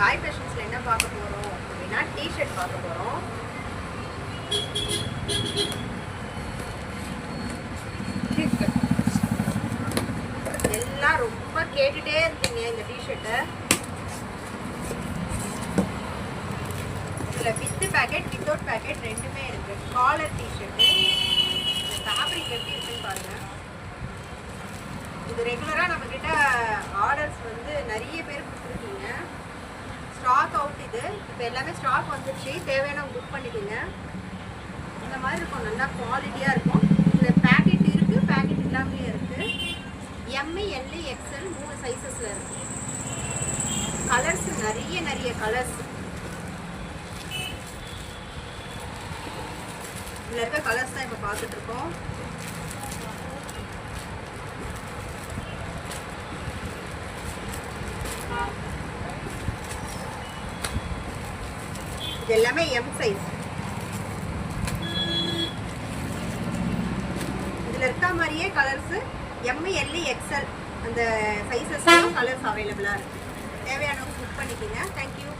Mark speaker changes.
Speaker 1: காய் ஃபேஷன்ஸில் என்ன பார்க்க போகிறோம் அப்படின்னா டிஷர்ட் பார்க்க போகிறோம் எல்லாம் ரொம்ப கேட்டுட்டே இருந்தீங்க இந்த டிஷர்ட்டை இதில் வித்து பேக்கெட் வித்தவுட் பேக்கெட் ரெண்டுமே இருக்கு. காலர் டிஷர்ட்டு ஃபேப்ரிக் எப்படி இருக்குன்னு பாருங்க. இது ரெகுலராக நம்மக்கிட்ட ஆர்டர்ஸ் வந்து நிறைய பேர் இது. இப்போ எல்லாமே ஸ்டாக் வந்துடுச்சு தேவையான புக் பண்ணிக்கோங்க. இந்த மாதிரி இருக்கும். நல்லா குவாலிட்டியாக இருக்கும். இதில் பேக்கெட் இருக்குது பேக்கெட் இல்லாமலே இருக்குது எம்ஏ எல்இ எக்ஸ்எல் மூணு சைஸஸில் இருக்குது கலர்ஸ் நிறைய நிறைய கலர்ஸ் இதில் இருக்க கலர்ஸ் தான் இப்போ பார்த்துட்ருக்கோம் இது எல்லாமே எம் சைஸ் இதில் இருக்க மாதிரியே கலர்ஸு எம் எல்இ எக்ஸ்எல் அந்த சைஸஸ்லாம் கலர்ஸ் அவைலபிளாக இருக்குது தேவையானவங்க புக் பண்ணிக்கோங்க. தேங்க்யூ